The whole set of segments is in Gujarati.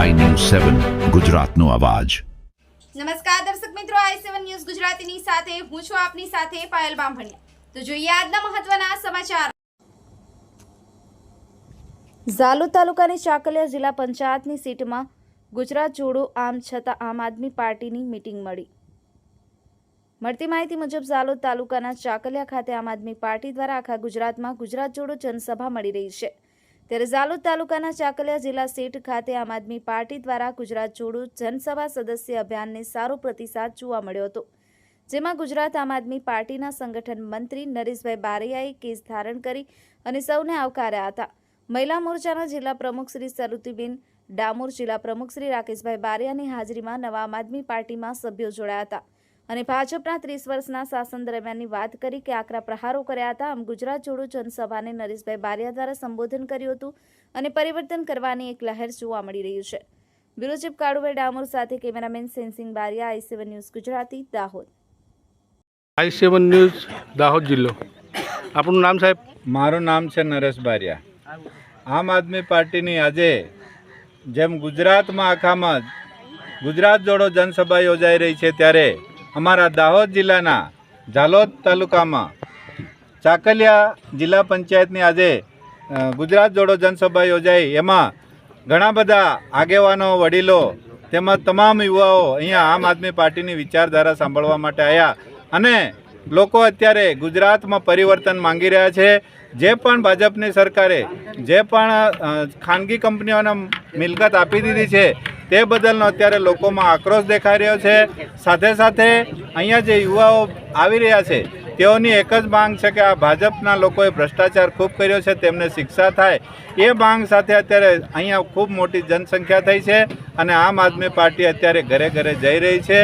સેવન, ગુજરાતનો અવાજ. નમસ્કાર દર્શક મિત્રો, આઈ સેવન ન્યૂઝ ગુજરાતીની સાથે હું છું આપની સાથે પાયલ બામભણિયા. તો જોઈએ આજના મહત્વના સમાચાર. ઝાલોદ તાલુકાની ચાકલિયા જિલ્લા પંચાયતની સીટમાં ગુજરાત જોડો આમ છતાં આમ આદમી પાર્ટીની મીટિંગ મળી. મળતી માહિતી મુજબ ઝાલોદ તાલુકાના ચાકલિયા ખાતે આમ આદમી પાર્ટી દ્વારા આખા ગુજરાતમાં ગુજરાત જોડો જનસભા મળી રહી છે. ત્યારે ઝાલોદ તાલુકાના ચાકલિયા જિલ્લા સીટ ખાતે આમ આદમી પાર્ટી દ્વારા ગુજરાત જોડો જનસભા સદસ્ય અભિયાનને સારો પ્રતિસાદ જોવા મળ્યો હતો. જેમાં ગુજરાત આમ આદમી પાર્ટીના સંગઠન મંત્રી નરેશભાઈ બારૈયાએ કેસ ધારણ કરી અને સૌને આવકાર્યા હતા. મહિલા મોરચાના જિલ્લા પ્રમુખ શ્રી સરુતિબેન ડામોર, જિલ્લા પ્રમુખ શ્રી રાકેશભાઈ બારિયાની હાજરીમાં નવા આમ આદમી પાર્ટીમાં સભ્યો જોડાયા હતા. અને ભાજપના ત્રીસ વર્ષના શાસન દરમિયાનની વાત કરી કે આકરા પ્રહારો કર્યા હતા. આમ ગુજરાત જોડો જનસભાને નરેશભાઈ બારિયા દ્વારા સંબોધન કર્યું હતું અને પરિવર્તન કરવાની એક લહેર જોવા મળી રહી છે. બ્યુરો ચીફ કાળુભાઈ ડામોર સાથે cameraman Sensing Bariya I seven news Gujarati Dahod. I seven news Dahod જિલ્લો. આપણું નામ સાહેબ? મારું નામ છે નરેશ બારિયા. આમ આદમી પાર્ટીની આજે જેમ ગુજરાતમાં આખામાં ગુજરાત જોડો જનસભા યોજાઈ રહી છે ત્યારે અમારા દાહોદ જિલ્લાના ઝાલોદ તાલુકામાં. ચાકલિયા જિલ્લા પંચાયતની આજે ગુજરાત જોડો જનસભા યોજાઈ. એમાં ઘણા બધા આગેવાનો, વડીલો તેમજ તમામ યુવાઓ અહીંયા આમ આદમી પાર્ટીની વિચારધારા સાંભળવા માટે આવ્યા અને લોકો અત્યારે ગુજરાતમાં પરિવર્તન માંગી રહ્યા છે. જે પણ ભાજપની સરકારે જે પણ ખાનગી કંપનીઓને મિલકત આપી દીધી છે તે બદલનો અત્યારે લોકોમાં આક્રોશ દેખાઈ રહ્યો છે. સાથે સાથે અહીંયા જે યુવાઓ આવી રહ્યા છે, તેઓની એક જ માંગ છે કે આ ભાજપના લોકોએ ભ્રષ્ટાચાર ખૂબ કર્યો છે, તેમને શિક્ષા થાય. એ માંગ સાથે અત્યારે અહીંયા ખૂબ મોટી જનસંખ્યા થઈ છે અને આમ આદમી પાર્ટી અત્યારે ઘરે ઘરે જઈ રહી છે.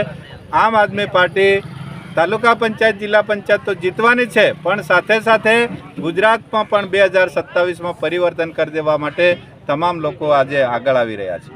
આમ આદમી પાર્ટી તાલુકા પંચાયત, જિલ્લા પંચાયત તો જીતવાની છે, પણ સાથે સાથે ગુજરાતમાં પણ બે હજાર સત્તાવીસમાં પરિવર્તન કરી દેવા માટે તમામ લોકો આજે આગળ આવી રહ્યા છે.